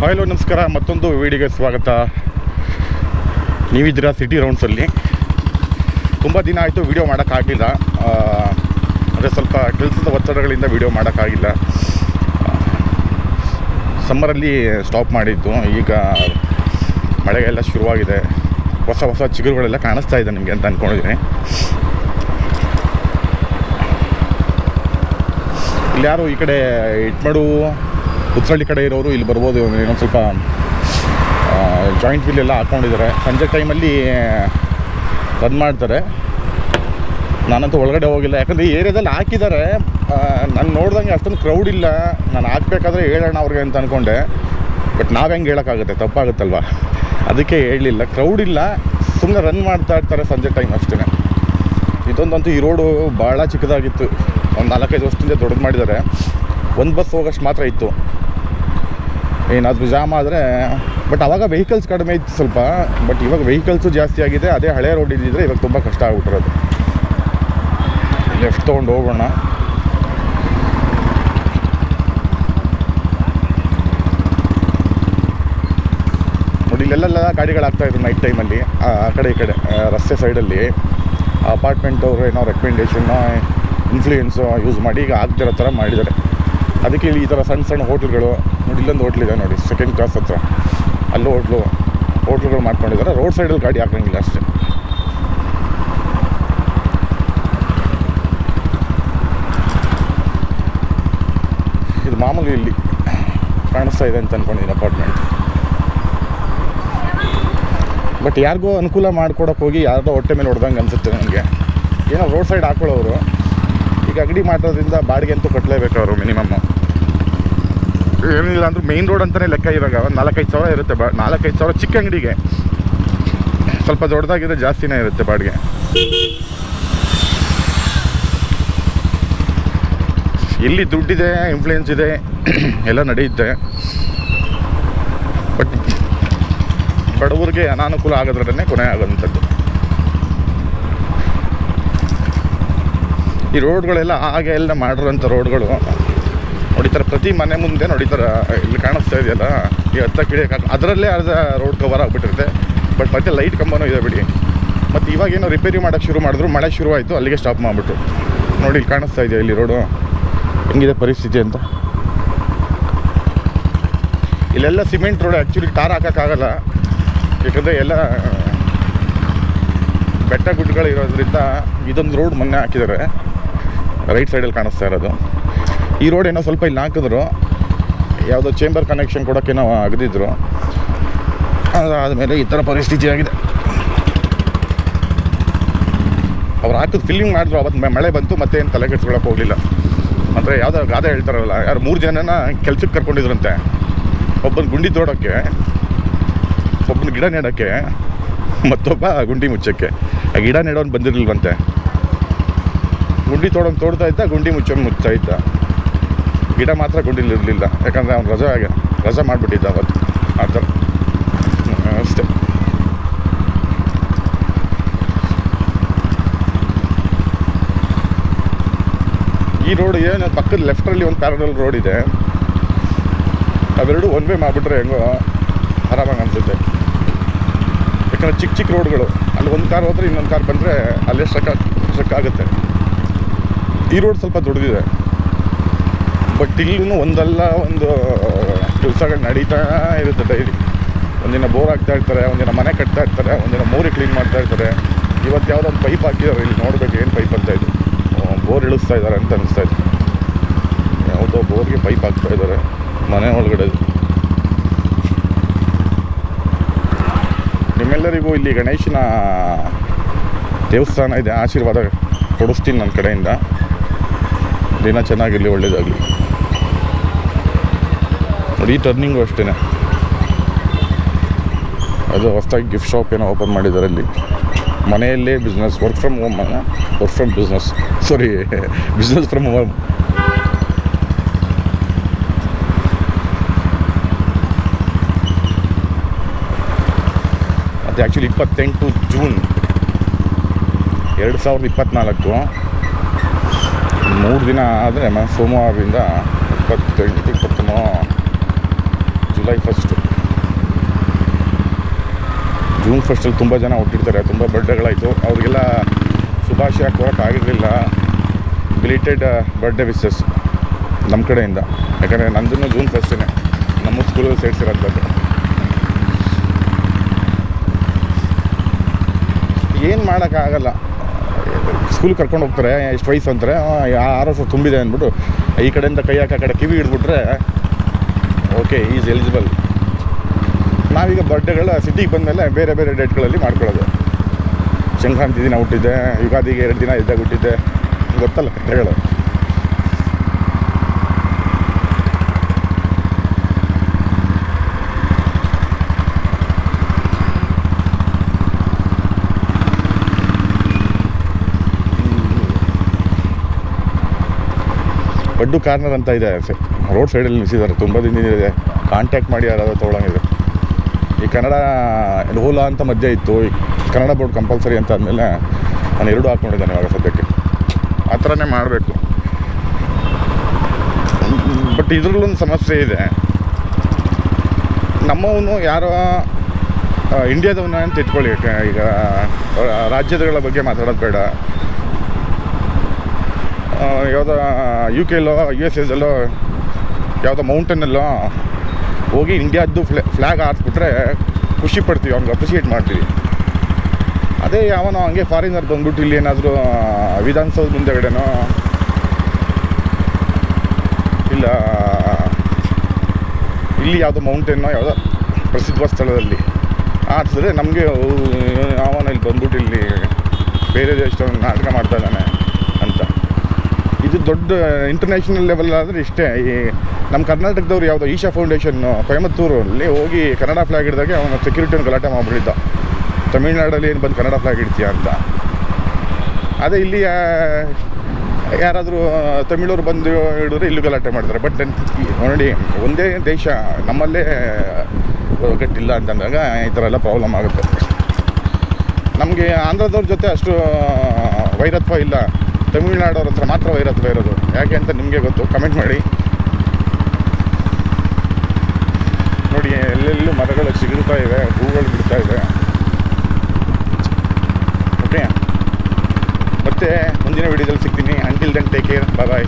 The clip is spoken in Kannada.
ಹಲೋ ನಮಸ್ಕಾರ. ಮತ್ತೊಂದು ವಿಡಿಯೋಗೆ ಸ್ವಾಗತ. ನೀವಿದ್ದೀರಾ ಸಿಟಿ ರೌಂಡ್ಸಲ್ಲಿ ತುಂಬ ದಿನ ಆಯಿತು ವಿಡಿಯೋ ಮಾಡೋಕ್ಕಾಗಲಿಲ್ಲ ಅಂದರೆ ಸ್ವಲ್ಪ ಕೆಲಸದ ಒತ್ತಡಗಳಿಂದ ವಿಡಿಯೋ ಮಾಡೋಕ್ಕಾಗಿಲ್ಲ. ಸಮ್ಮರಲ್ಲಿ ಸ್ಟಾಪ್ ಮಾಡಿದ್ದು. ಈಗ ಮಳೆಗೆಲ್ಲ ಶುರುವಾಗಿದೆ. ಹೊಸ ಹೊಸ ಚಿಗುರುಗಳೆಲ್ಲ ಕಾಣಿಸ್ತಾ ಇದೆ ನಿಮಗೆ ಅಂತ ಅಂದ್ಕೊಂಡಿದ್ದೀನಿ ಇಲ್ಲಿ ಯಾರು ಈ ಕಡೆ ಇಟ್ಮಾಡು ಉತ್ಸಳ್ಳಿ ಕಡೆ ಇರೋರು ಇಲ್ಲಿ ಬರ್ಬೋದು ಏನೋ ಸ್ವಲ್ಪ ಜಾಯಿಂಟ್ ವೀಲ್ ಎಲ್ಲ ಹಾಕ್ಕೊಂಡಿದ್ದಾರೆ ಸಂಜೆ ಟೈಮಲ್ಲಿ ರನ್ ಮಾಡ್ತಾರೆ. ನಾನಂತೂ ಒಳಗಡೆ ಹೋಗಿಲ್ಲ. ಯಾಕಂದರೆ ಈ ಏರಿಯಾದಲ್ಲಿ ಹಾಕಿದ್ದಾರೆ. ನಾನು ನೋಡ್ದಂಗೆ ಅಷ್ಟೊಂದು ಕ್ರೌಡ್ ಇಲ್ಲ. ನಾನು ಹಾಕ್ಬೇಕಾದ್ರೆ ಹೇಳೋಣ ಅವ್ರಿಗೆ ಅಂತ ಅಂದ್ಕೊಂಡೆ ಬಟ್ ನಾವು ಹೆಂಗೆ ಹೇಳೋಕ್ಕಾಗುತ್ತೆ? ತಪ್ಪಾಗುತ್ತಲ್ವ? ಅದಕ್ಕೆ ಹೇಳಲಿಲ್ಲ ಕ್ರೌಡ್ ಇಲ್ಲ. ಸುಮ್ಮನೆ ರನ್ ಮಾಡ್ತಾ ಇರ್ತಾರೆ ಸಂಜೆ ಟೈಮ್ ಅಷ್ಟೇ ಇದೊಂದಂತೂ ಈ ರೋಡು ಭಾಳ ಚಿಕ್ಕದಾಗಿತ್ತು. ಒಂದು ನಾಲ್ಕೈದು ವರ್ಷದಿಂದ ದೊಡ್ಡದು ಮಾಡಿದ್ದಾರೆ. ಒಂದು ಬಸ್ ಹೋಗೋಷ್ಟು ಮಾತ್ರ ಇತ್ತು. ಏನಾದರೂ ಜಾಮ್ ಆದರೆ ಬಟ್ ಅವಾಗ ವೆಹಿಕಲ್ಸ್ ಕಡಿಮೆ ಇತ್ತು ಸ್ವಲ್ಪ ಬಟ್ ಇವಾಗ ವೆಹಿಕಲ್ಸು ಜಾಸ್ತಿ ಆಗಿದೆ, ಅದೇ ಹಳೆ ರೋಡ್ ಇದ್ದಿದ್ರೆ ಇವಾಗ ತುಂಬ ಕಷ್ಟ ಆಗ್ಬಿಟ್ಟಿರೋದು. ಲೆಫ್ಟ್ ತೊಗೊಂಡು ಹೋಗೋಣ. ನೋಡಿ ಇಲ್ಲೆಲ್ಲ ಗಾಡಿಗಳಾಗ್ತಾ ಇದ್ರು ನೈಟ್ ಟೈಮಲ್ಲಿ ಆ ಕಡೆ, ಈ ಕಡೆ ರಸ್ತೆ ಸೈಡಲ್ಲಿ ಅಪಾರ್ಟ್ಮೆಂಟ್ ಅವರು ಏನೋ ರೆಕಮೆಂಡೇಶನ್ನ ಇನ್ಫ್ಲೂಯೆನ್ಸು ಯೂಸ್ ಮಾಡಿ ಈಗ ಆಗ್ತಿರೋ ಥರ ಮಾಡಿದ್ದಾರೆ. ಅದಕ್ಕೆ ಇಲ್ಲಿ ಈ ಥರ ಸಣ್ಣ ಸಣ್ಣ ಹೋಟ್ಲುಗಳು ನೋಡಿ, ಇಲ್ಲೊಂದು ಹೋಟ್ಲಿದೆ ನೋಡಿ ಸೆಕೆಂಡ್ ಕ್ಲಾಸ್ ಹತ್ರ. ಅಲ್ಲೂ ಹೋಟ್ಲು, ಹೋಟ್ಲುಗಳು ಮಾಡ್ಕೊಂಡಿದ್ದಾರೆ. ರೋಡ್ ಸೈಡಲ್ಲಿ ಗಾಡಿ ಹಾಕೋಂಗಿಲ್ಲ ಅಷ್ಟೇ. ಇದು ಮಾಮೂಲಿ ಇಲ್ಲಿ ಕಾಣಿಸ್ತಾ ಇದೆ ಅಂತ ಅಂದ್ಕೊಂಡಿದ್ದೀನಿ ಅಪಾರ್ಟ್ಮೆಂಟ್ ಬಟ್ ಯಾರಿಗೂ ಅನುಕೂಲ ಮಾಡ್ಕೊಡೋಕೆ ಹೋಗಿ ಯಾರ್ದೋ ಹೊಟ್ಟೆ ಮೇಲೆ ಹೊಡೆದಂಗೆ ಅನಿಸುತ್ತೆ ನನಗೆ. ಏನೋ ರೋಡ್ ಸೈಡ್ ಹಾಕೊಳ್ಳೋರು. ಈಗ ಅಂಗಡಿ ಮಾಡೋದ್ರಿಂದ ಬಾಡಿಗೆ ಅಂತೂ ಕಟ್ಟಲೇಬೇಕು ಅವರು ಮಿನಿಮಮ್ಮು. ಏನಿಲ್ಲ ಅಂದ್ರೆ ಮೇಯ್ನ್ ರೋಡ್ ಅಂತಲೇ ಲೆಕ್ಕ ಇವಾಗ, ಒಂದು ನಾಲ್ಕೈದು ಸಾವಿರ ಇರುತ್ತೆ ಬಾ, ನಾಲ್ಕೈದು ಸಾವಿರ ಚಿಕ್ಕ ಅಂಗಡಿಗೆ. ಸ್ವಲ್ಪ ದೊಡ್ಡದಾಗಿದ್ರೆ ಜಾಸ್ತಿನೇ ಇರುತ್ತೆ ಬಾಡಿಗೆ. ಎಲ್ಲಿ ದುಡ್ಡಿದೆ ಇನ್ಫ್ಲೂಯೆನ್ಸ್ ಇದೆ, ಎಲ್ಲ ನಡೆಯುತ್ತೆ. ಬಟ್ ಬಡವರಿಗೆ ಅನಾನುಕೂಲ ಆಗೋದ್ರಲ್ಲೇ ಕೊನೆ ಆಗೋಂಥದ್ದು. ಈ ರೋಡ್ಗಳೆಲ್ಲ ಹಾಗೆ ಎಲ್ಲ ಮಾಡಿರೋಂಥ ರೋಡ್ಗಳು. ನೋಡಿತಾರೆ ಪ್ರತಿ ಮನೆ ಮುಂದೆ ನೋಡಿತಾರೆ ಇಲ್ಲಿ ಕಾಣಿಸ್ತಾ ಇದೆಯಲ್ಲ? ಈ ಹತ್ತ ಕಿಡಿಯಕ್ಕೆ ಅದರಲ್ಲೇ ಅರ್ಧ ರೋಡ್ ಕವರ್ ಆಗಿಬಿಟ್ಟಿರುತ್ತೆ. ಬಟ್ ಮತ್ತೆ ಲೈಟ್ ಕಂಬನೂ ಇದೆ ಬಿಡಿ. ಮತ್ತು ಇವಾಗ ಏನೋ ರಿಪೇರಿ ಮಾಡೋಕ್ಕೆ ಶುರು ಮಾಡಿದ್ರು, ಮಳೆ ಶುರುವಾಯಿತು ಅಲ್ಲಿಗೆ ಸ್ಟಾಪ್ ಮಾಡಿಬಿಟ್ರು. ನೋಡಿ ಇಲ್ಲಿ ಕಾಣಿಸ್ತಾ ಇದೆಯಾ ಇಲ್ಲಿ ರೋಡು ಹೆಂಗಿದೆ ಪರಿಸ್ಥಿತಿ ಅಂತ? ಇಲ್ಲೆಲ್ಲ ಸಿಮೆಂಟ್ ರೋಡ್ ಆ್ಯಕ್ಚುಲಿ ಟಾರ್ ಹಾಕೋಕ್ಕಾಗಲ್ಲ. ಯಾಕಂದರೆ ಎಲ್ಲ, ಬೆಟ್ಟ ಗುಡ್ಡಗಳಿರೋದ್ರಿಂದ ಇದೊಂದು ರೋಡ್ ಮೊನ್ನೆ ಹಾಕಿದ್ದಾರೆ. ರೈಟ್ ಸೈಡಲ್ಲಿ ಕಾಣಿಸ್ತಾ ಇರೋದು. ಈ ರೋಡ್ ಏನೋ ಸ್ವಲ್ಪ ಇಲ್ಲಿ ಹಾಕಿದ್ರು ಯಾವುದೋ ಚೇಂಬರ್ ಕನೆಕ್ಷನ್ ಕೊಡೋಕ್ಕೇನೋ ಅಗದಿದ್ರು. ಅದಾದಮೇಲೆ ಈ ಥರ ಪರಿಸ್ಥಿತಿ ಆಗಿದೆ. ಅವ್ರು ಹಾಕಿದ್ ಫಿಲ್ಲಿಂಗ್ ಮಾಡಿದ್ರು ಅವತ್ತು ಮಳೆ ಬಂತು ಮತ್ತೆ ಏನು ತಲೆ ಕೆಡ್ಸ್ಕೊಳಕ್ಕೆ ಹೋಗಲಿಲ್ಲ. ಅಂದರೆ ಯಾವುದೋ ಗಾದೆ ಹೇಳ್ತಾರಲ್ಲ, ಯಾರು ಮೂರು ಜನನ ಕೆಲ್ಸಕ್ಕೆ ಕರ್ಕೊಂಡಿದ್ರಂತೆ. ಒಬ್ಬನ ಗುಂಡಿ ತೋಡೋಕ್ಕೆ, ಒಬ್ಬನ ಗಿಡ ನೆಡೋಕ್ಕೆ, ಮತ್ತೊಬ್ಬ ಗುಂಡಿ ಮುಚ್ಚೋಕ್ಕೆ. ಆ ಗಿಡ ನೆಡೋನು ಬಂದಿರಲಿಲ್ವಂತೆ. ಗುಂಡಿ ತೋಡೋನು ತೋಡ್ತಾ ಇದ್ದ, ಗುಂಡಿ ಮುಚ್ಚೋನು ಮುಚ್ತಾ ಇದ್ದ. ಗಿಡ ಮಾತ್ರ ಗುಂಡಿಲಿ ಇರಲಿಲ್ಲ ಯಾಕಂದರೆ ಅವ್ನು ರಜಾ ಆಗ ರಜಾ ಮಾಡಿಬಿಟ್ಟಿದ್ದ ಅವತ್ತು. ಆ ಥರ ಅಷ್ಟೇ. ಈ ರೋಡ್ ಏನು ಪಕ್ಕದ ಲೆಫ್ಟಲ್ಲಿ ಒಂದು ಪ್ಯಾರಲ್ ರೋಡ್ ಇದೆ. ಅವೆರಡು ಒನ್ ವೇ ಮಾಡಿಬಿಟ್ರೆ ಹೆಂಗೋ ಆರಾಮಾಗಿ ಅನಿಸುತ್ತೆ. ಯಾಕಂದರೆ ಚಿಕ್ಕ ಚಿಕ್ಕ ರೋಡ್ಗಳು ಅಲ್ಲಿ ಒಂದು ಕಾರ್ ಹೋದರೆ ಇನ್ನೊಂದು ಕಾರ್ ಬಂದರೆ ಅಲ್ಲೇ ಸ್ಟ್ರಕ್ ಸ್ಟ್ರಕ್ ಆಗುತ್ತೆ. ಈ ರೋಡ್ ಸ್ವಲ್ಪ ದೊಡ್ಡದಿದೆ. ಬಟ್ ಇಲ್ಲೂ ಒಂದಲ್ಲ, ಒಂದು ಕೆಲಸಗಳು ನಡೀತಾ ಇರುತ್ತೆ ಡೈಲಿ ಒಂದಿನ ಬೋರ್ ಹಾಕ್ತಾ ಇರ್ತಾರೆ, ಒಂದಿನ ಮನೆ ಕಟ್ತಾ ಇರ್ತಾರೆ, ಒಂದಿನ ಮೋರಿ ಕ್ಲೀನ್ ಮಾಡ್ತಾ ಇರ್ತಾರೆ. ಇವತ್ತು ಯಾವುದೋ ಒಂದು ಪೈಪ್ ಹಾಕಿದ್ದಾರೆ, ಇಲ್ಲಿ ನೋಡಬೇಕು ಏನು ಪೈಪ್ ಅಂತ ಇದು. ಬೋರ್ ಇಳಿಸ್ತಾ ಇದ್ದಾರೆ ಅಂತ ಅನಿಸ್ತಾ ಇತ್ತು ಯಾವುದೋ ಬೋರ್ಗೆ ಪೈಪ್ ಹಾಕ್ತಾ ಇದ್ದಾರೆ, ಮನೆ ಒಳಗಡೆ. ನಿಮ್ಮೆಲ್ಲರಿಗೂ ಇಲ್ಲಿ ಗಣೇಶನ ದೇವಸ್ಥಾನ ಇದೆ, ಆಶೀರ್ವಾದ ಕೊಡಿಸ್ತೀನಿ ನನ್ನ ಕಡೆಯಿಂದ. ದಿನ ಚೆನ್ನಾಗಿರಲಿ, ಒಳ್ಳೇದಾಗಲಿ. ನೋಡಿ, ಈ ಟರ್ನಿಂಗು ಅಷ್ಟೇ ಅದು ಹೊಸದಾಗಿ ಗಿಫ್ಟ್ ಶಾಪ್ ಏನೋ ಓಪನ್ ಮಾಡಿದ್ದಾರೆ ಅಲ್ಲಿ. ಮನೆಯಲ್ಲೇ business work from home work from business sorry business from home ಮತ್ತು ಆ್ಯಕ್ಚುಲಿ ಇಪ್ಪತ್ತೆಂಟು ಜೂನ್ ಎರಡು ಸಾವಿರದ ಇಪ್ಪತ್ತ್ನಾಲ್ಕು ಮೂರು ದಿನ ಆದರೆ ಮ, ಸೋಮವಾರದಿಂದ ಇಪ್ಪತ್ತೆಂಟು ಇಪ್ಪತ್ತೊಂಬ ಜುಲೈ ಫಸ್ಟು ಜೂನ್ ಫಸ್ಟಲ್ಲಿ ತುಂಬ ಜನ ಹುಟ್ಟಿರ್ತಾರೆ, ತುಂಬ ಬರ್ಡೇಗಳಾಯಿತು ಅವರಿಗೆಲ್ಲ ಶುಭಾಶಯ ಕೊಡೋಕ್ಕಾಗಿರಲಿಲ್ಲ ಬಿಲೇಟೆಡ್ ಬರ್ಡೇ ವಿಶಸ್ ನಮ್ಮ ಕಡೆಯಿಂದ. ಯಾಕಂದರೆ ನಂದೂ ಜೂನ್ ಫಸ್ಟೇ ನಮ್ಮ ಸ್ಕೂಲಲ್ಲಿ ಸೇರಿಸಿರೋಂಥದ್ದು ಏನು ಮಾಡೋಕ್ಕಾಗಲ್ಲ. ಸ್ಕೂಲ್ ಕರ್ಕೊಂಡು ಹೋಗ್ತಾರೆ ಎಷ್ಟು ವಯಸ್ಸು ಅಂತಾರೆ ಆ, ಆರು ವರ್ಷ ತುಂಬಿದೆ ಅಂದ್ಬಿಟ್ಟು ಈ ಕಡೆಯಿಂದ ಕೈ ಹಾಕೋ ಕಡೆ ಕಿವಿ ಹಿಡಿದ್ಬಿಟ್ರೆ ಓಕೆ ಈಸ್ ಎಲಿಜಿಬಲ್ ನಾವೀಗ ಬರ್ಡೇಗಳ ಸಿಟಿಗೆ ಬಂದಮೇಲೆ ಬೇರೆ ಬೇರೆ ಡೇಟ್ಗಳಲ್ಲಿ ಮಾಡ್ಕೊಳ್ಳೋದು. ಸಂಕ್ರಾಂತಿ ದಿನ ಹುಟ್ಟಿದ್ದೆ ಯುಗಾದಿಗೆ ಎರಡು ದಿನ ಇದ್ದಾಗ ಹುಟ್ಟಿದ್ದೆ ಗೊತ್ತಲ್ಲ ಕಥೆಗಳು. ಬಡ್ಡು ಕಾರ್ನರ್ ಅಂತ ಇದೆ. ರೋಡ್ ಸೈಡಲ್ಲಿ ನಿಲ್ಲಿಸಿದ್ದಾರೆ ತುಂಬ ಇದೆ. ಕಾಂಟ್ಯಾಕ್ಟ್ ಮಾಡಿ ಯಾರಾದರೂ ತೊಗೊಳಂಗಿದೆ ಈ ಕನ್ನಡ ಓಲಾ ಅಂತ ಮಧ್ಯೆ ಇತ್ತು. ಈ ಕನ್ನಡ ಬೋರ್ಡ್ ಕಂಪಲ್ಸರಿ ಅಂತ ಆದಮೇಲೆ ನಾನು ಎರಡು ಹಾಕ್ಕೊಂಡಿದ್ದಾನೆ ಇವಾಗ ಸದ್ಯಕ್ಕೆ. ಆ ಥರನೇ ಮಾಡಬೇಕು. ಬಟ್ ಇದರಲ್ಲೊಂದು ಸಮಸ್ಯೆ ಇದೆ. ನಮ್ಮವನು ಯಾರೋ ಇಂಡಿಯಾದವನ್ನ ಇಂಡಿಯಾದವನ ಅಂತ ಇಟ್ಕೊಳ್ಳಿ. ಈಗ ರಾಜ್ಯಗಳ ಬಗ್ಗೆ ಮಾತಾಡೋದು ಬೇಡ. ಯಾವುದೋ ಯು ಕೆಲ್ಲೋ ಯು ಎಸ್ ಎಸಲ್ಲೋ ಯಾವುದೋ ಮೌಂಟೇನಲ್ಲೋ ಹೋಗಿ ಇಂಡಿಯಾದ್ದು ಫ್ಲ್ಯಾ ಫ್ಲ್ಯಾಗ್ ಹಾರಿಸ್ಬಿಟ್ರೆ ಖುಷಿ ಪಡ್ತೀವಿ, ಅವ್ನಿಗೆ ಅಪ್ರಿಷಿಯೇಟ್ ಮಾಡ್ತೀವಿ. ಅದೇ ಯಾವನೋ ಹಂಗೆ ಫಾರಿನರ್ ಬಂದ್ಬಿಟ್ಟು ಇಲ್ಲಿ ಏನಾದರೂ ವಿಧಾನಸೌಧ ಮುಂದೆಗಡೆನೋ, ಇಲ್ಲ, ಇಲ್ಲಿ ಯಾವುದೋ ಮೌಂಟೇನೋ ಯಾವುದೋ ಪ್ರಸಿದ್ಧ ಸ್ಥಳದಲ್ಲಿ ಆರಿಸಿದ್ರೆ ನಮಗೆ ಯಾವನೋ ಇಲ್ಲಿ ಬಂದ್ಬಿಟ್ಟು ಇಲ್ಲಿ ಬೇರೆ ದೇಶದವ್ನು ನಾಟಕ ಮಾಡ್ತಾ ಇದ್ದಾನೆ. ಇದು ದೊಡ್ಡ ಇಂಟರ್ನ್ಯಾಷನಲ್ ಲೆವೆಲ್ ಆದರೆ ಇಷ್ಟೇ. ಈ ನಮ್ಮ ಕರ್ನಾಟಕದವ್ರು ಯಾವುದೋ ಈಶಾ ಫೌಂಡೇಶನ್ ಕೊಯಮತ್ತೂರಲ್ಲಿ ಹೋಗಿ ಕನ್ನಡ ಫ್ಲಾಗ್ ಹಿಡಿದಾಗ ಅವನ ಸೆಕ್ಯೂರಿಟಿಯನ್ನು ಗಲಾಟೆ ಮಾಡಿಬಿಟ್ಟಿದ್ದ. ತಮಿಳ್ನಾಡಲ್ಲಿ ಏನು ಬಂದು ಕನ್ನಡ ಫ್ಲಾಗ್ ಇಡ್ತೀಯ ಅಂತ. ಅದೇ ಇಲ್ಲಿ ಯಾರಾದರೂ ತಮಿಳವ್ರು ಬಂದು ಹಿಡಿದ್ರೆ ಇಲ್ಲೂ ಗಲಾಟೆ ಮಾಡ್ತಾರೆ. ಬಟ್ ನೋಡಿ, ಒಂದೇ ದೇಶ ನಮ್ಮಲ್ಲೇ ಗಟ್ಟಿಲ್ಲ ಅಂತಂದಾಗ ಈ ಥರ ಎಲ್ಲ ಪ್ರಾಬ್ಲಮ್ ಆಗುತ್ತೆ. ನಮಗೆ ಆಂಧ್ರದವ್ರ ಜೊತೆ ಅಷ್ಟು ವೈರತ್ವ ಇಲ್ಲ. ತಮಿಳ್ನಾಡವ್ರ ಹತ್ರ ಮಾತ್ರ ವೈರತ್ವ ಇರೋದು. ಯಾಕೆ ಅಂತ ನಿಮಗೆ ಗೊತ್ತು. ಕಮೆಂಟ್ ಮಾಡಿ. ನೋಡಿ, ಎಲ್ಲೆಲ್ಲೂ ಮರಗಳು ಸಿಗುತ್ತಾ ಇವೆ ಹೂಗಳು ಬಿಡ್ತಾ ಇವೆ ಓಕೆ ಮತ್ತೆ ಮುಂದಿನ ವಿಡಿಯೋದಲ್ಲಿ ಸಿಗ್ತೀನಿ. Until then take care bye